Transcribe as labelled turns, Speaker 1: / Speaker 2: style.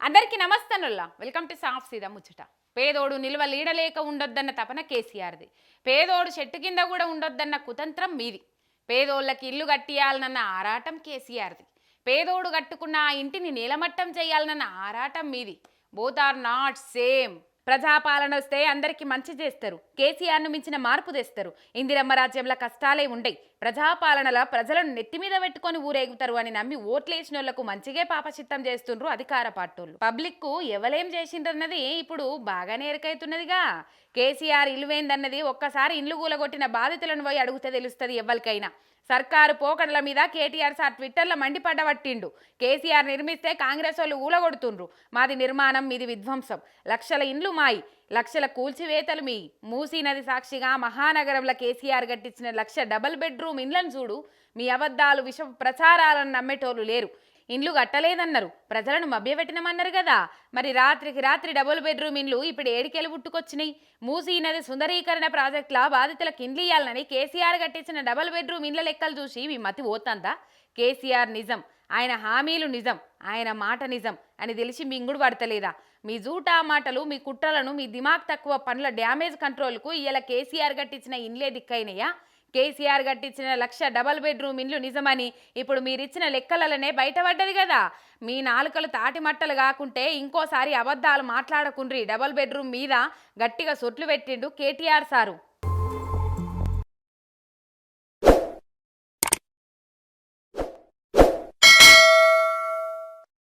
Speaker 1: అందరికీ నమస్తనుల్లా. Welcome to సాఫ్ సీదా ముచ్చట. పేదోడు నిల్వ లీడలేక ఉండొద్దన్న తపన కేసీఆర్ది. పేదోడు చెట్టు కింద కూడా ఉండొద్దన్న కుతంత్రం మీది. పేదోళ్ళకి ఇల్లు కట్టియాలనన్న ఆరాటం కేసీఆర్ది. పేదోడు కట్టుకున్న ఆ ఇంటిని నీలమట్టం చేయాలనన్న ఆరాటం మీది. Both are not same. ప్రజాపాలన వస్తే అందరికీ మంచి చేస్తారు. కేసీఆర్ను మించిన మార్పు తెస్తారు. ఇందిరమ్మ రాజ్యంలో కష్టాలే ఉండయి. ప్రజాపాలనలో ప్రజలను నెత్తి మీద పెట్టుకొని ఊరేగుతారు అని నమ్మి ఓట్లేసిన వాళ్ళకు మంచిగే పాపచిత్తం చేస్తుండ్రు అధికార పార్టీలు. పబ్లిక్కు ఎవలేం చేసిండ్రన్నది ఇప్పుడు బాగానే ఎరకైతున్నదిగా. కేసీఆర్ ఇల్లువేందన్నది ఒక్కసారి ఇల్లు కూలగొట్టిన బాధితులను పోయి అడిగితే తెలుస్తుంది ఎవరికైనా సర్కారు పోకడల మీద కేటీఆర్ సార్ ట్విట్టర్లో మండిపడ్డబట్టిండు కేసీఆర్ నిర్మిస్తే కాంగ్రెస్ వాళ్ళు ఊలగొడుతుండ్రు. మాది నిర్మాణం మీది విధ్వంసం. లక్షల ఇండ్లు మాయి లక్షల కూల్చివేతలు మీ మూసీ నది సాక్షిగా మహానగరంలో కేసీఆర్ కట్టించిన లక్ష డబల్ బెడ్రూమ్ ఇండ్లను చూడు. మీ అబద్ధాలు విష ప్రచారాలను నమ్మేటోళ్ళు లేరు. ఇండ్లు కట్టలేదన్నారు. ప్రజలను మభ్యపెట్టినమన్నారు కదా. మరి రాత్రికి రాత్రి డబుల్ బెడ్రూమ్ ఇండ్లు ఇప్పుడు ఏడికెళ్ళి పుట్టుకొచ్చినాయి. మూసీ నది సుందరీకరణ ప్రాజెక్టుల బాధితులకు ఇండ్లు ఇయ్యాలని కేసీఆర్ కట్టించిన డబుల్ బెడ్రూమ్ ఇండ్ల లెక్కలు చూసి మీ మతి పోతుందా? కేసీఆర్ నిజం. ఆయన హామీలు నిజం. ఆయన మాట నిజం అని తెలిసి మింగుడు పడతలేదా? మీ జూటా మాటలు మీ కుట్రలను మీ దిమాగ్ తక్కువ పనుల డ్యామేజ్ కంట్రోల్కు ఇలా కేసీఆర్ కట్టించిన ఇండ్లే దిక్కైనయా? కేసీఆర్ కట్టించిన లక్ష డబల్ బెడ్రూమ్ ఇండ్లు నిజమని ఇప్పుడు మీరిచ్చిన లెక్కలనే బయటపడ్డది కదా. మీ నాలుకలు తాటి మట్టలు కాకుంటే ఇంకోసారి అబద్ధాలు మాట్లాడకుండ్రి డబల్ బెడ్రూమ్ మీద గట్టిగా సొట్లు పెట్టిండు కేటీఆర్ సారు.